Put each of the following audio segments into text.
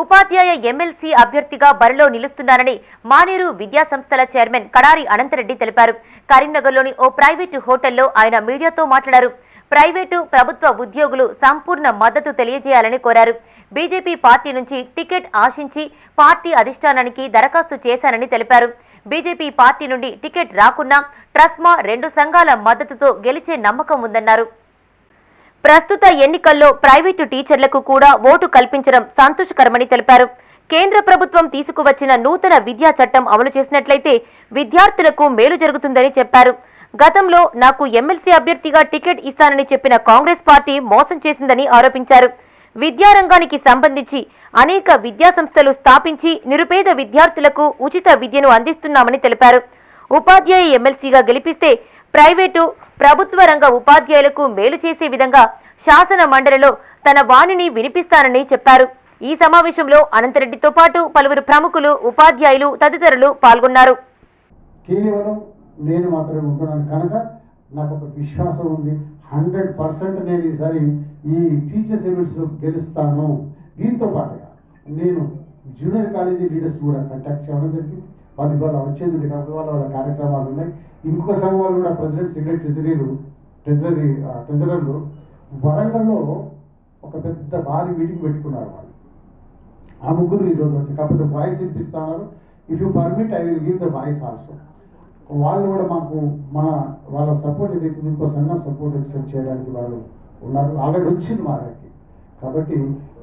ఉపాధ్యాయ MLC అభ్యర్థిగా బరిలో నిలుస్తున్నారని మానేరు విద్యా సంస్థల చైర్మన్ కడారి అనంతరెడ్డి తెలిపారు. కరీంనగర్లోని ఓ ప్రైవేటు హోటల్లో ఆయన మీడియాతో మాట్లాడారు. ప్రైవేటు ప్రభుత్వ ఉద్యోగులు సంపూర్ణ మద్దతు తెలియజేయాలని కోరారు. బీజేపీ పార్టీ నుంచి టికెట్ ఆశించి పార్టీ అధిష్టానానికి దరఖాస్తు చేశానని తెలిపారు. బీజేపీ పార్టీ నుండి టికెట్ రాకున్నా ట్రస్మా రెండు సంఘాల మద్దతుతో గెలిచే నమ్మకం ఉందన్నారు. ప్రస్తుత ఎన్నికల్లో ప్రైవేటు టీచర్లకు కూడా ఓటు కల్పించడం సంతోషకరమని తెలిపారు. కేంద్ర ప్రభుత్వం తీసుకువచ్చిన నూతన విద్యా చట్టం అమలు చేసినట్లయితే విద్యార్థులకు మేలు జరుగుతుందని చెప్పారు. గతంలో నాకు ఎమ్మెల్సీ అభ్యర్థిగా టికెట్ ఇస్తానని చెప్పిన కాంగ్రెస్ పార్టీ మోసం చేసిందని ఆరోపించారు. విద్యారంగానికి సంబంధించి అనేక విద్యా సంస్థలు స్థాపించి నిరుపేద విద్యార్థులకు ఉచిత విద్యను అందిస్తున్నామని తెలిపారు. ఉపాధ్యాయ ఎమ్మెల్సీగా గెలిపిస్తే ప్రైవేటు ప్రభుత్వ రంగ ఉపాధ్యాయులకు మేలు చేసే విధంగా శాసన మండలిలో తన వాణిని వినిపిస్తానని చెప్పారు. ఈ సమావేశంలో అనంతరెడ్డితో పాటు పలువురు ప్రముఖులు ఉపాధ్యాయులు తదితరులు పాల్గొన్నారు. కేవలం నేను మాత్రమే ఉంటున్నాను కనుక నాకు ఒక విశ్వాసం ఉంది హండ్రెడ్ పర్సెంట్ నేను ఈసారి ఈ టీచర్స్ ఈవెంట్స్లో గెలుస్తాను. దీంతో పాటుగా నేను జూనియర్ కాలేజీ లీడర్స్ కూడా కంటాక్ట్ చేయడం జరిగింది. వాళ్ళు ఇవాళ వచ్చేది కాబట్టి వాళ్ళ వాళ్ళ కార్యక్రమాలు ఉన్నాయి. ఇంకొక సంఘం వాళ్ళు కూడా ప్రెసిడెంట్ సెక్రటరీ ట్రెజరీలు ట్రెజరీ ట్రెజరర్లు వరంగల్లో ఒక పెద్ద భారీ మీటింగ్ పెట్టుకున్నారు వాళ్ళు. ఆ ముగ్గురు ఈరోజు వచ్చి కాకపోతే వాయిస్ వినిపిస్తున్నారు if you permit I will give the voice also వాళ్ళు కూడా మాకు మన వాళ్ళ సపోర్ట్ ఏదైతే ఇంకో సంఘం సపోర్ట్ ఎక్సెప్ట్ చేయడానికి వాళ్ళు ఉన్నారు. ఆల్రెడీ వచ్చింది మా దగ్గరికి. కాబట్టి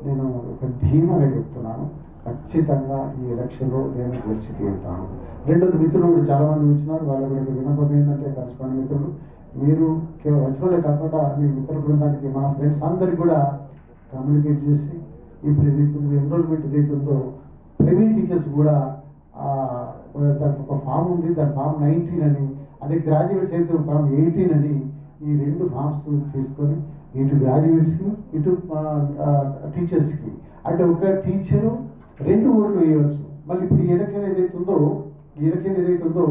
నేను ఒక ధీమాగా చెప్తున్నాను. ఖచ్చితంగా ఈ ఎలక్షన్లో నేను గెలిచి తీరుతాను రెండోది మిత్రులు చాలామంది వచ్చినారు వాళ్ళ కూడా విన్నపం ఏంటంటే కలిసిపోయిన మిత్రులు మీరు కేవలం వచ్చినోళ్ళే కాకుండా మీ మిత్ర బృందానికి మా ఫ్రెండ్స్ అందరికి కూడా కమ్యూనికేట్ చేసి ఇప్పుడు ఏదైతే ఎన్రోల్మెంట్ ఏదైతే ప్రైవేట్ టీచర్స్ కూడా దానికి ఒక ఫామ్ ఉంది. దాని ఫామ్ నైన్టీన్ అని అదే గ్రాడ్యుయేట్స్ అయితే ఫామ్ ఎయిటీన్ అని ఈ రెండు ఫామ్స్ తీసుకొని ఇటు గ్రాడ్యుయేట్స్కి ఇటు టీచర్స్కి అంటే ఒక టీచరు రెండు ఓట్లు వేయవచ్చు. మళ్ళీ ఇప్పుడు ఈ ఎలక్షన్ ఏదైతే ఉందో ఈ ఎలక్షన్ ఏదైతే ఉందో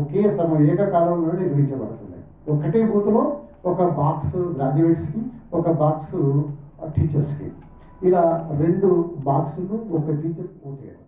ఒకే సమయం ఏకకాలంలో నిర్వహించబడుతుంది. ఒకటే బూత్లో ఒక బాక్స్ గ్రాడ్యుయేట్స్కి ఒక బాక్స్ టీచర్స్కి ఇలా రెండు బాక్సులు ఒక టీచర్ పూర్తి వేయడం